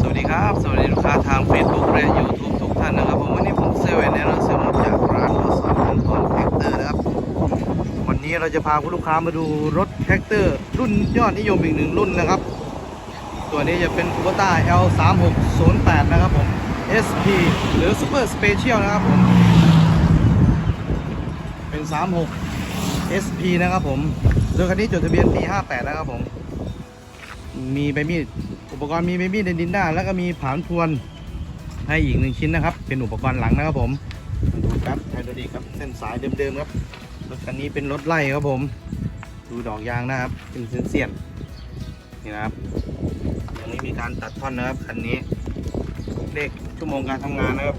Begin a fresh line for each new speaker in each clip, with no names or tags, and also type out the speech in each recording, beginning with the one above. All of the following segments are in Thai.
สวัสดีครับ สวัสดีลูกค้าทาง Facebook และ YouTube ทุกท่านนะครับผมวันนี้ผมเซเว่นแนะนำเสริมรถจากร้านรถสอนพันตอนแท็กเตอร์นะครับ วันนี้เราจะพาคุณลูกค้ามาดูรถแท็กเตอร์รุ่นยอดนิยมอีกหนึ่งรุ่นนะครับ ตัวนี้จะเป็น Kubota L3608 นะครับผม SP หรือ Super Special นะครับผม เป็น 36 SP นะครับผมรถคันนี้จดทะเบียนปี58นะครับผม มีใบมีดอุปกรณ์มีใบมีดในดินด้าแล้วก็มีผานทวนให้อีกหนึ่งชิ้นนะครับ เป็นอุปกรณ์หลังนะครับผมมาดูครับไฮดรอลิกครับเส้นสายเดิมๆครับรถคันนี้เป็นรถไล่ครับผม ดูดอกยางนะครับ เป็นเส้นเสียนๆนี่นะครับยังไม่มีการตัดท่อนนะครับคันนี้เลขชั่วโมงการทำงานนะครับ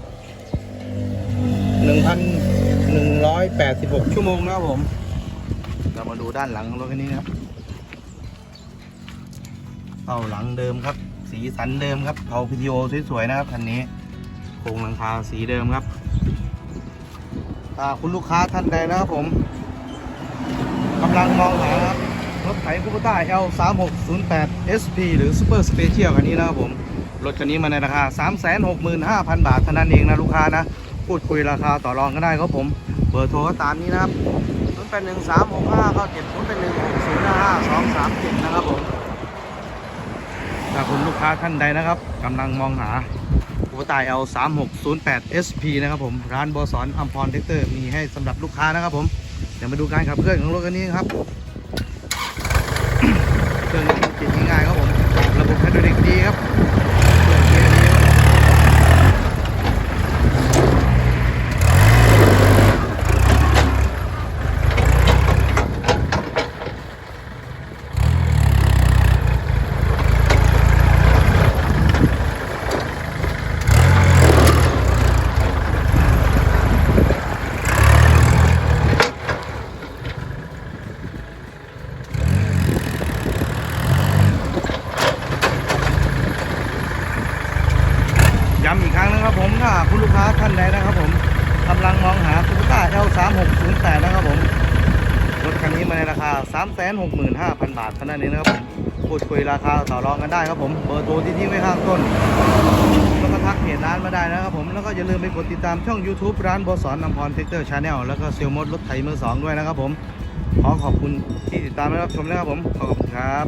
1,186 ชั่วโมงนะครับผม เรามาดูด้านหลังของรถคันนี้นะครับ เต้าหลังเดิมครับ สีสันเดิมครับเผาพีโอสวยๆนะครับคันนี้โครงหลังคาสีเดิมครับถ้าคุณลูกค้าท่านใดนะครับผมกำลังมองหาครับรถไถคูปต้า L 3 6 0 8 SP หรือ Super Special คันนี้นะครับผม รถคันนี้มาในราคา 365,000 บาทเท่านั้นเองนะลูกค้านะ พูดคุยราคาต่อรองก็ได้ครับผม เบอร์โทรก็ตามนี้นะครับ 0 8 1 3 6 5 9 7 0 8 1 6 0 5 5 2 3 7 นะครับผม ถ้า ค้าท่านใดนะครับกำลังมองหาอุปตาย L 3 6 0 8 SP นะครับผมร้านบอสอนอัมพรเทคเตอร์มีให้สำหรับลูกค้านะครับผมเดี๋ยวมาดูการขับเคลื่อนของรถคันนี้ครับ เครื่องนี้มันติดง่ายๆครับผมระบบไฮดรอลิกดีครับเครื่องเกียร์ดีครับย้ำอีกครั้ง นะครับผมถ้าคุณลูกค้าท่านใดนะครับผมกำลังมองหาคูปต้า L 3 6 0 8 นะครับผมรถคันนี้มาในราคา 365,000 บาทเท่านั้นเองนะครับผมพูดคุยราคาต่อรองกันได้ครับผมเบอร์โทรที่ทิ้งไว้ข้างต้นแล้วก็ทักเพจร้านมาได้นะครับผมแล้วก็อย่าลืมไปกดติดตามช่อง YouTube ร้านบอสอนนำพรเทคเตอร์ชาแนลแล้วก็เซลมดรถไถมือสองด้วยนะครับผมขอขอบคุณที่ติดตามและรับชมนะครับผมขอบคุณครับ